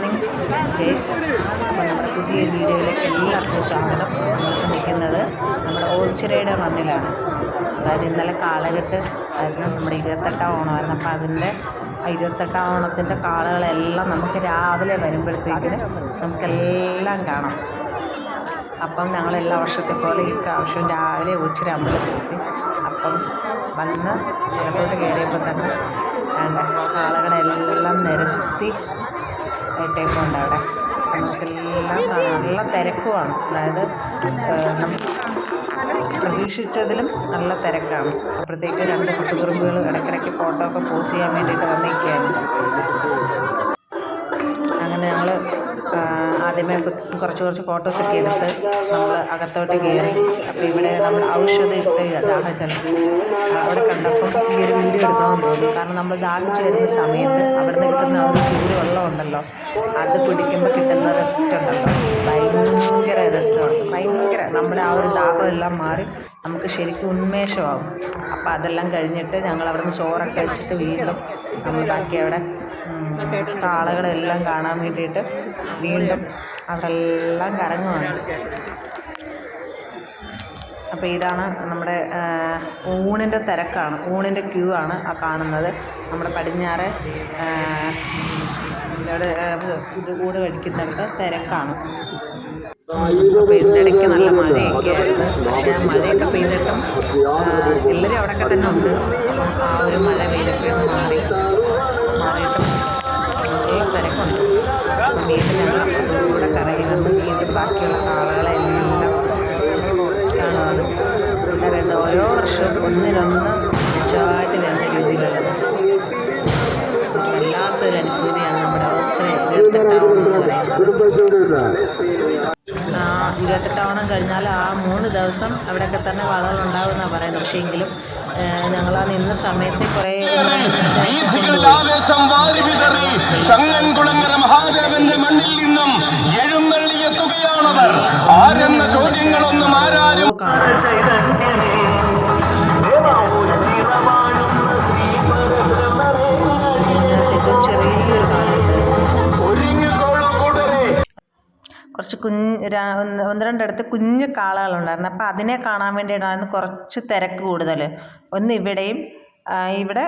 Morning guys നമ്മുടെ പുതിയ വീഡിയോയിലേക്ക് എല്ലാവർക്കും സ്വാഗതം നിൽക്കുന്നത് നമ്മുടെ ഓച്ചിറയുടെ മണ്ണിലാണ്. അതായത് ഇന്നലെ കാളകെട്ട് ആയിരുന്നു നമ്മുടെ ഇരുപത്തെട്ടാം ഓണമായിരുന്നു. അപ്പോൾ അതിന്റെ ഇരുപത്തെട്ടാം ഓണത്തിന്റെ കാളകളെല്ലാം നമുക്ക് രാവിലെ വരുമ്പോഴത്തേക്കിന് നമുക്കെല്ലാം കാണാം. അപ്പം ഞങ്ങൾ എല്ലാ വർഷത്തെ പോലെ ഈ പ്രാവശ്യം രാവിലെ ഉച്ചിര അമ്പലത്തിലെത്തി. അപ്പം വന്ന് അകത്തോട്ട് കയറിയപ്പോൾ തന്നെ കാളകളെല്ലാം നിരത്തി ഇട്ടേക്കുണ്ട് അവിടെ. നമുക്കെല്ലാം നല്ല തിരക്കുമാണ് അതായത് പ്രതീക്ഷിച്ചതിലും നല്ല തിരക്കാണ്. അപ്പോഴത്തേക്ക് രണ്ട് കുട്ടുകുറുമ്പുകൾ ഇടയ്ക്കിടയ്ക്ക് ഫോട്ടോ ഒക്കെ പോസ്റ്റ് ചെയ്യാൻ വേണ്ടിയിട്ട് വന്നിരിക്കുകയാണ് അങ്ങനെ ഞങ്ങൾ ആദ്യമേ കുറച്ച് കുറച്ച് ഫോട്ടോസൊക്കെ എടുത്ത് നമ്മൾ അകത്തോട്ട് കയറി അപ്പോൾ ഇവിടെ നമ്മൾ ഔഷധ ദാഹജലം. അവിടെ കണ്ടപ്പം ഈ ഒരു വീഡിയോ എടുക്കണമെന്ന് തോന്നി കാരണം നമ്മൾ ദാഹിച്ച് വരുന്ന സമയത്ത് അവിടെ നിന്ന് കിട്ടുന്ന ആ ഒരു ചൂട് വെള്ളം ഉണ്ടല്ലോ അത് കുടിക്കുമ്പോൾ കിട്ടുന്ന ഒരു ഉണ്ടല്ലോ. ഭയങ്കര രസമാണ്. ഭയങ്കര നമ്മുടെ ആ ഒരു ദാഹം എല്ലാം മാറി നമുക്ക് ശരിക്കും ഉന്മേഷമാകും. അപ്പോൾ അതെല്ലാം കഴിഞ്ഞിട്ട് ഞങ്ങൾ അവിടെ നിന്ന് ചോറൊക്കെ അടിച്ചിട്ട് വീണ്ടും നമ്മൾ ബാക്കി അവിടെ കാളകളെല്ലാം കാണാൻ വേണ്ടിയിട്ട് വീണ്ടും അവിടെ എല്ലാം കറങ്ങുവാണ്. അപ്പോൾ ഇതാണ് നമ്മുടെ ഊണിന്റെ തിരക്കാണ്. ഊണിന്റെ ക്യൂ ആണ് ആ കാണുന്നത്. നമ്മുടെ പടിഞ്ഞാറ് ഇത് ഊണ് കഴിക്കുന്നിടത്ത് തിരക്കാണ്. അപ്പോൾ നല്ല മഴയൊക്കെ ആയിരുന്നു പക്ഷേ മഴയൊക്കെ പെയ്തിട്ടും എല്ലാവരും അവിടെയൊക്കെ തന്നെ ഉണ്ട്. ആ ഒരു മഴ പെയ്തൊക്കെ ഒന്ന് മാറി മാറിയിട്ടും തിരക്കുണ്ട്. വീണ്ടും ഞങ്ങൾ കൂടെ കറങ്ങുന്നത് വീണ്ടും ബാക്കിയുള്ള ആളുകളെല്ലാം ഓച്ചിറ ഇരുപത്തെട്ടാം എന്ന് പറയുന്നത് ആ ഇരുപത്തെട്ടാവണം കഴിഞ്ഞാൽ ആ മൂന്ന് ദിവസം അവിടെയൊക്കെ തന്നെ വളകളുണ്ടാവുമെന്നാണ് പറയുന്നത്. പക്ഷേ എങ്കിലും ഞങ്ങൾ ആ നിന്ന സമയത്ത് കുറേ ആവേശം വാരി വിതറി ചങ്ങൻകുളങ്ങര മഹാദേവന്റെ മണ്ണിൽ നിന്നും എഴുന്നള്ളിയെത്തുകയാണവർ. ആരെന്ന ചോദ്യങ്ങളൊന്നും ആരാരും ഒന്ന് രണ്ടിടത്ത് കുഞ്ഞു കാളകളുണ്ടായിരുന്നു. അപ്പോൾ അതിനെ കാണാൻ വേണ്ടിയിട്ടായിരുന്നു കുറച്ച് തിരക്ക് കൂടുതൽ ഒന്ന് ഇവിടെയും ഇവിടെ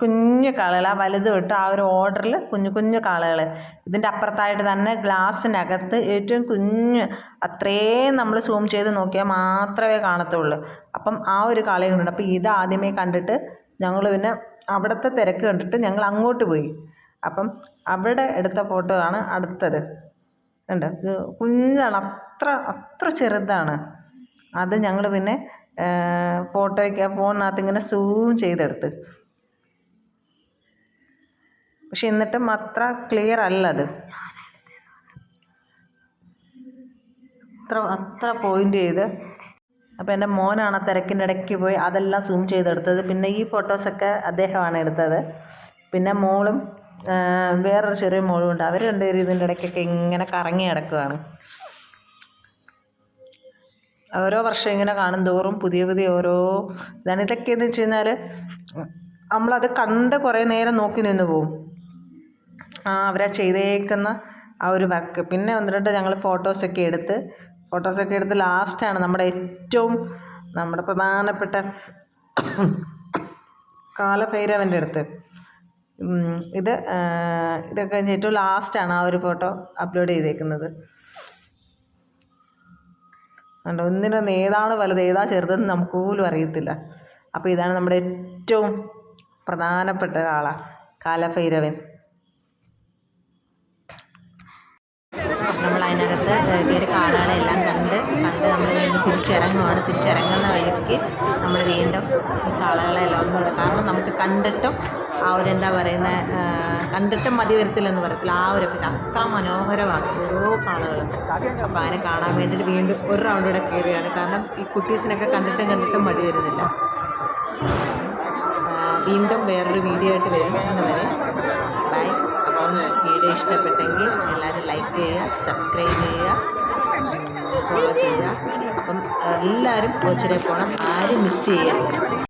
കുഞ്ഞു കാളകൾ ആ വലുത് തൊട്ട് ആ ഒരു ഓർഡറിൽ കുഞ്ഞു കുഞ്ഞു കാളകൾ ഇതിന്റെ അപ്പുറത്തായിട്ട് തന്നെ ഗ്ലാസ്സിനകത്ത് ഏറ്റവും കുഞ്ഞ് അത്രയും നമ്മൾ സൂം ചെയ്ത് നോക്കിയാൽ മാത്രമേ കാണത്തുള്ളൂ. അപ്പം ആ ഒരു കാളയുണ്ട് അപ്പോൾ ഇത് ആദ്യമേ കണ്ടിട്ട് ഞങ്ങൾ പിന്നെ അവിടുത്തെ തിരക്ക് കണ്ടിട്ട് ഞങ്ങൾ അങ്ങോട്ട് പോയി. അപ്പം അവിടെ എടുത്ത ഫോട്ടോ ആണ് അടുത്തത്. ഉണ്ട് ഇത് കുഞ്ഞാണ്. അത്ര അത്ര ചെറുതാണ്. അത് ഞങ്ങൾ പിന്നെ ഫോട്ടോയ്ക്ക് ഫോണിനകത്ത് ഇങ്ങനെ സൂം ചെയ്തെടുത്ത്. പക്ഷെ എന്നിട്ടും അത്ര ക്ലിയർ അല്ല അത്. അത്ര അത്ര പോയിന്റ് ചെയ്ത്. അപ്പോൾ എന്റെ മോനാണ് തിരക്കിന്റെ ഇടയ്ക്ക് പോയി അതെല്ലാം സൂം ചെയ്തെടുത്തത്. പിന്നെ ഈ ഫോട്ടോസൊക്കെ അദ്ദേഹമാണ് എടുത്തത്. പിന്നെ മോളും വേറൊരു ചെറിയ മോളുമുണ്ട് അവർ രണ്ടുപേരും ഇതിന്റെ ഇടയ്ക്കൊക്കെ ഇങ്ങനെ കറങ്ങി കിടക്കുകയാണ് ഓരോ വർഷം ഇങ്ങനെ കാണും തോറും പുതിയ പുതിയ ഓരോ ഇതാണ്. ഇതൊക്കെയെന്ന് വെച്ച് കഴിഞ്ഞാൽ നമ്മളത് കണ്ട് കുറേ നേരം നോക്കി നിന്ന് പോവും. ആ അവരാ ചെയ്തേക്കുന്ന ആ ഒരു വർക്ക്. പിന്നെ ഒന്ന് രണ്ട് ഞങ്ങൾ ഫോട്ടോസൊക്കെ എടുത്ത് ഫോട്ടോസൊക്കെ എടുത്ത് ലാസ്റ്റാണ് നമ്മുടെ ഏറ്റവും നമ്മുടെ പ്രധാനപ്പെട്ട കാലഭൈരവന്റെ അടുത്ത്. ഇത് ഇതൊക്കെ ഏറ്റവും ലാസ്റ്റാണ് ആ ഒരു ഫോട്ടോ അപ്ലോഡ് ചെയ്തേക്കുന്നത്. കണ്ടോ ഒന്നിനൊന്ന് ഏതാണ് വലുത് ഏതാ ചെറുതെന്ന് നമുക്ക് പോലും അറിയത്തില്ല. അപ്പോൾ ഇതാണ് നമ്മുടെ ഏറ്റവും പ്രധാനപ്പെട്ട ആളാണ് കാലഭൈരവൻ. നമ്മൾ കാണാതെ എല്ലാം കാളകളെല്ലാം കണ്ട് കണ്ട് നമ്മൾ വീണ്ടും തിരിച്ചിറങ്ങുവാണ് തിരിച്ചിറങ്ങുന്ന വഴിക്ക് നമ്മൾ വീണ്ടും കാളകളെല്ലാം ഒന്നുകൂടെ കാരണം നമുക്ക് കണ്ടിട്ടും ആ ഒരു എന്താ പറയുന്ന കണ്ടിട്ടും മതി വരത്തില്ലെന്ന് പറയത്തില്ല. ആ ഒരു പിന്നെ അത്ര മനോഹരമാണ്. ഓരോ കാളകളും അപ്പോൾ അതിനെ കാണാൻ വേണ്ടിയിട്ട് വീണ്ടും ഒരു റൗണ്ട് കൂടെ കയറുകയാണ് കാരണം ഈ കുട്ടീസിനൊക്കെ കണ്ടിട്ടും കണ്ടിട്ടും മടി വരുന്നില്ല. വീണ്ടും വേറൊരു വീഡിയോ ആയിട്ട് വരും ഇന്ന് വരെ അപ്പം വീഡിയോ ഇഷ്ടപ്പെട്ടെങ്കിൽ എല്ലാവരും ലൈക്ക് ചെയ്യുക സബ്സ്ക്രൈബ് ചെയ്യുക ഫോളോ ചെയ്യുക. അപ്പം എല്ലാവരും കോച്ചിനെ പോകണം ആരും മിസ് ചെയ്യരുത്.